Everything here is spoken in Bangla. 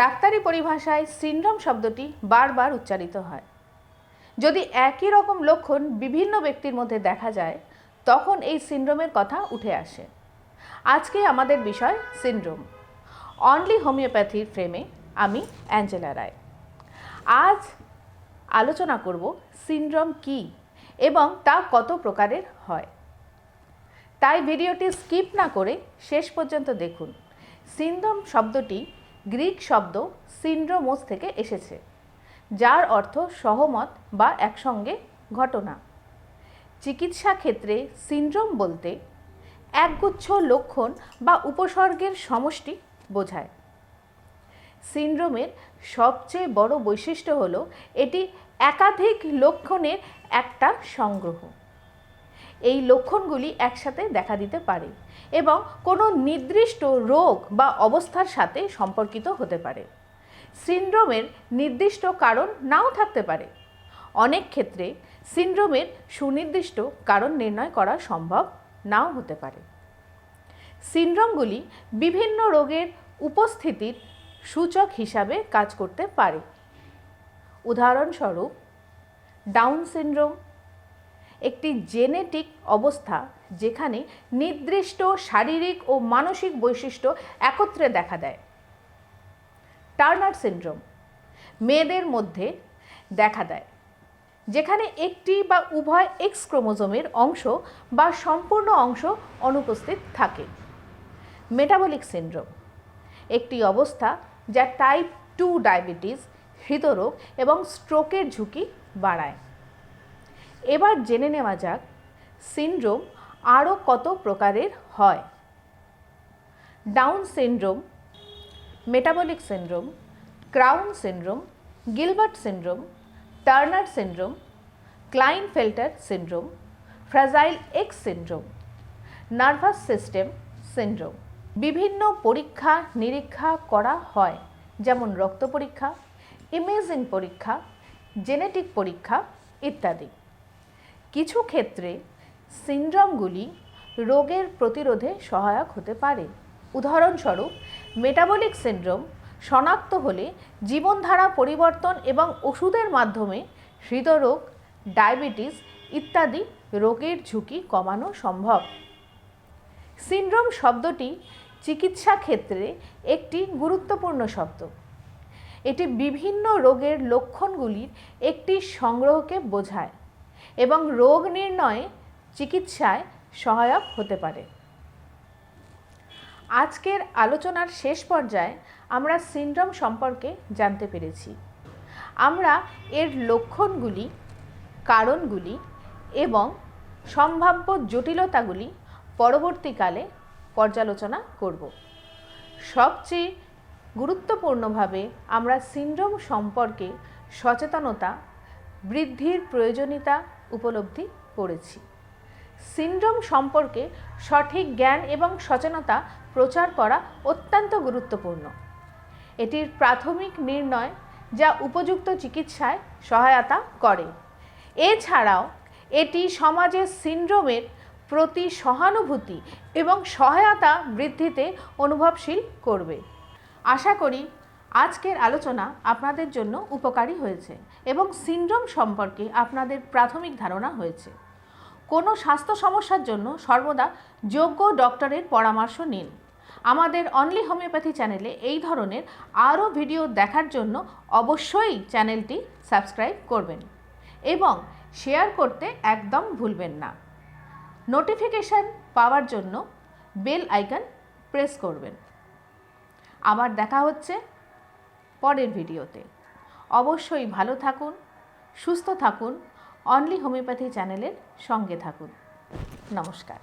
ডাক্তারি পরিভাষায় সিনড্রোম শব্দটি বারবার উচ্চারিত হয়। যদি একই রকম লক্ষণ বিভিন্ন ব্যক্তির মধ্যে দেখা যায়, তখন এই সিনড্রোমের কথা উঠে আসে। আজকে আমাদের বিষয় সিনড্রোম। অনলি হোমিওপ্যাথির ফ্রেমে আমি অ্যাঞ্জেলা রায়। আজ আলোচনা করব সিনড্রোম কি এবং তা কত প্রকারের হয়। তাই ভিডিওটি স্কিপ না করে শেষ পর্যন্ত দেখুন। সিনড্রোম শব্দটি গ্রিক শব্দ সিন্ড্রোমোস থেকে এসেছে, যার অর্থ সহমত বা একসঙ্গে ঘটনা। চিকিৎসা ক্ষেত্রে সিনড্রোম বলতে একগুচ্ছ লক্ষণ বা উপসর্গের সমষ্টি বোঝায়। সিনড্রোমের সবচেয়ে বড় বৈশিষ্ট্য হলো এটি একাধিক লক্ষণের একটা সংগ্রহ। এই লক্ষণগুলি একসাথে দেখা দিতে পারে এবং কোনো নির্দিষ্ট রোগ বা অবস্থার সাথে সম্পর্কিত হতে পারে। সিন্ড্রোমের নির্দিষ্ট কারণ নাও থাকতে পারে। অনেক ক্ষেত্রে সিনড্রোমের সুনির্দিষ্ট কারণ নির্ণয় করা সম্ভব নাও হতে পারে। সিন্ড্রোমগুলি বিভিন্ন রোগের উপস্থিতির সূচক হিসাবে কাজ করতে পারে। উদাহরণস্বরূপ, ডাউন সিনড্রোম একটি জেনেটিক অবস্থা যেখানে নির্দিষ্ট শারীরিক ও মানসিক বৈশিষ্ট্য একত্রে দেখা দেয়। টার্নার সিনড্রোম মেয়েদের মধ্যে দেখা দেয়, যেখানে একটি বা উভয় এক্স ক্রোমোজোমের অংশ বা সম্পূর্ণ অংশ অনুপস্থিত থাকে। মেটাবলিক সিনড্রোম একটি অবস্থা যা টাইপ টু ডায়াবেটিস হৃদরোগ এবং স্ট্রোকের ঝুঁকি বাড়ায়। এবার জেনে নেওয়া যাক সিনড্রোম আরও কত প্রকারের হয়। Down syndrome metabolic syndrome crown syndrome Gilbert syndrome Turner syndrome Klinefelter syndrome fragile X syndrome nervous system syndrome বিভিন্ন পরীক্ষা, নিরীক্ষা করা হয়, যেমন রক্ত পরীক্ষা ইমেজিং পরীক্ষা জেনেটিক পরীক্ষা ইত্যাদি। কিছু ক্ষেত্রে সিনড্রোমগুলি রোগের প্রতিরোধে সহায়ক হতে পারে। উদাহরণস্বরূপ মেটাবলিক সিনড্রোম শনাক্ত হলে জীবনধারা পরিবর্তন এবং ওষুধের মাধ্যমে হৃদরোগ, ডায়াবেটিস ইত্যাদি রোগের ঝুঁকি কমানো সম্ভব। সিনড্রোম শব্দটি চিকিৎসা ক্ষেত্রে একটি গুরুত্বপূর্ণ শব্দ। এটি বিভিন্ন রোগের লক্ষণগুলির একটি সংগ্রহকে বোঝায়। এবং রোগ নির্ণয়ে চিকিৎসায় সহায়ক হতে পারে। আজকের আলোচনার শেষ পর্যায়ে আমরা সিনড্রোম সম্পর্কে জানতে পেরেছি। আমরা এর লক্ষণগুলি, কারণগুলি এবং সম্ভাব্য জটিলতাগুলি পরবর্তীকালে পর্যালোচনা করব। সবচেয়ে গুরুত্বপূর্ণভাবে আমরা সিনড্রোম সম্পর্কে সচেতনতা, বৃদ্ধির প্রয়োজনীয়তা উপলব্ধি করেছি। সিনড্রোম সম্পর্কে সঠিক জ্ঞান এবং সচেতনতা প্রচার করা অত্যন্ত গুরুত্বপূর্ণ। এটির প্রাথমিক নির্ণয় যা উপযুক্ত চিকিৎসায় সহায়তা করে। এছাড়াও, এটি সমাজে সিন্ড্রোমের প্রতি সহানুভূতি এবং সহায়তা বৃদ্ধিতে অনুভবশীল করবে। আশা করি আজকের আলোচনা আপনাদের জন্য উপকারী হয়েছে এবং সিন্ড্রোম সম্পর্কে আপনাদের প্রাথমিক ধারণা হয়েছে। কোনো স্বাস্থ্য সমস্যার জন্য সর্বদা যোগ্য ডক্টরের পরামর্শ নিন। আমাদের অনলি হোমিওপ্যাথি চ্যানেলে এই ধরনের আরও ভিডিও দেখার জন্য অবশ্যই চ্যানেলটি সাবস্ক্রাইব করবেন এবং শেয়ার করতে একদম ভুলবেন না। নোটিফিকেশান পাওয়ার জন্য বেল আইকন প্রেস করবেন। আবার দেখা হচ্ছে পরের ভিডিওতে। অবশ্যই ভালো থাকুন সুস্থ থাকুন অনলি হোমিওপ্যাথি চ্যানেলের সঙ্গে থাকুন। নমস্কার।